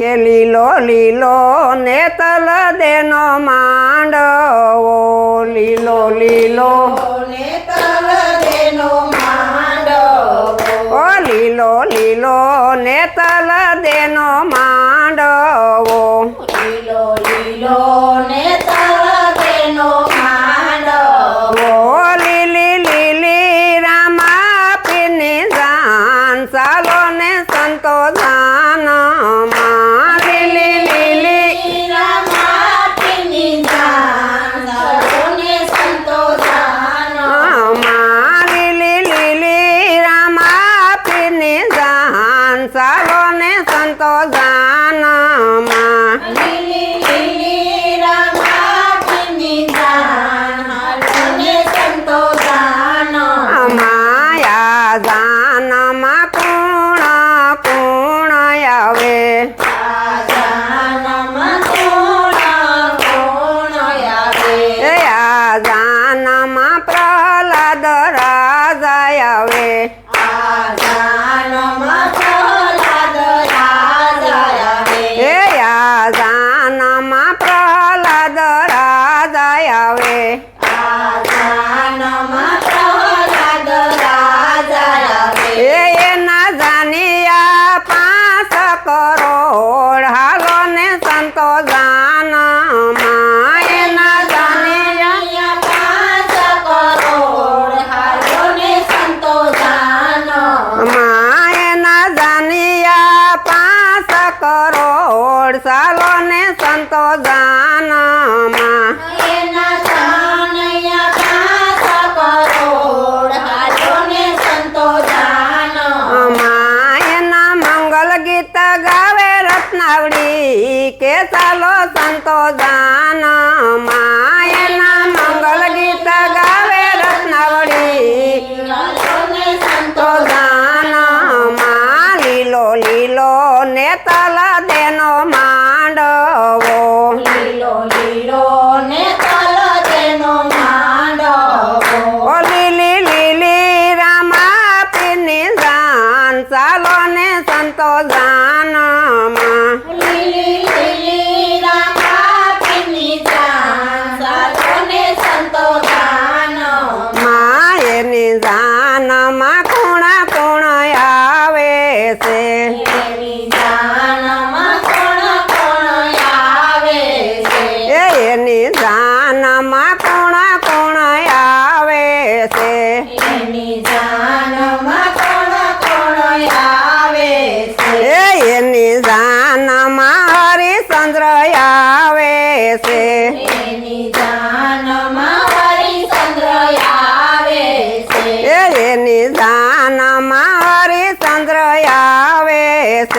કે લીલો લીલો નેતલ દેનો માંડવો. લીલો લીલો નેતલ દેનો માંડવો. ઓ લીલો લીલો નેતલ દેનો માંડવો. લીલો લીલો નેતલ દેનો માંડવો. લીલી લીલી રામા પીની જાન ચાલો ને સંતો જાન રાજા આવે ઓળસાલો ને સંતો ગાનમાં ગીત ગાવે રત્નાવડી કે ચાલો સંતો ગાન છે? એની જાનમાં કોણ કોણ આવે છે? એની જાનમાં કોણ કોણ આવે છે એની જાનમાં હરિચંદ્ર આવે છે.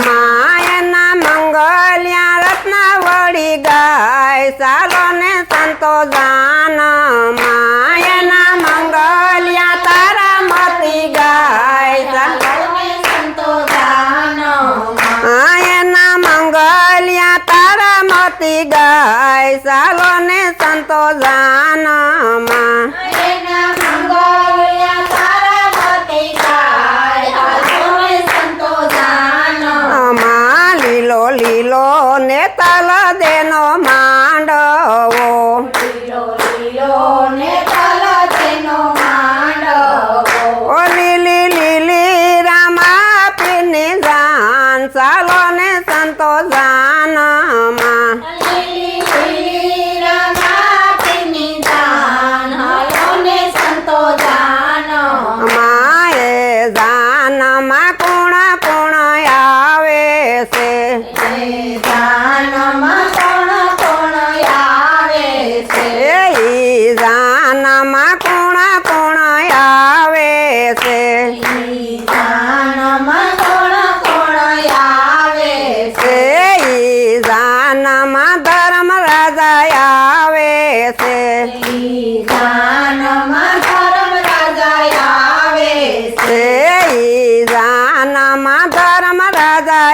માયના મંગલ્યા રત્નાવળી ગાય ચાલો ને સંતો જાન. માયના મંગલ્યા તારા મતી ગાય માયના મંગલ્યા તારા મતી ગાય ચાલો ને સંતો જાન. দেন মা ada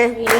Yeah.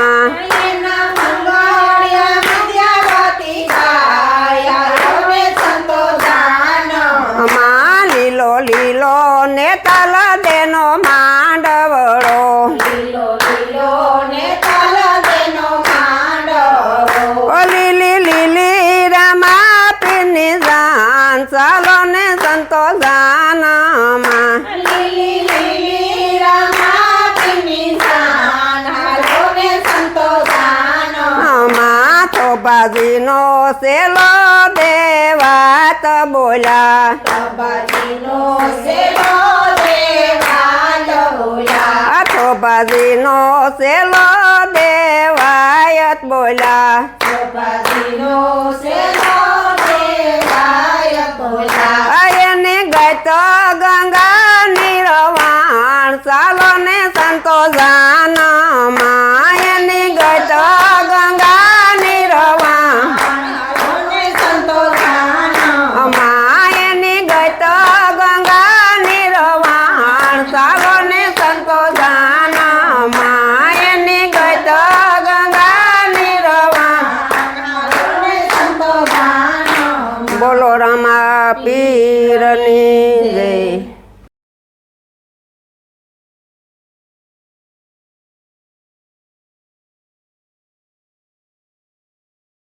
સેલો દેવાત બોલા. તબાજીનો સેલો દેવાત બોલા. તબાજીનો સેલો દેવાયત બોલા. તબાજીનો સેલો દેવાયત બોલા. આયને ગંગા નિરવાણ ચાલો ને સંતો જાના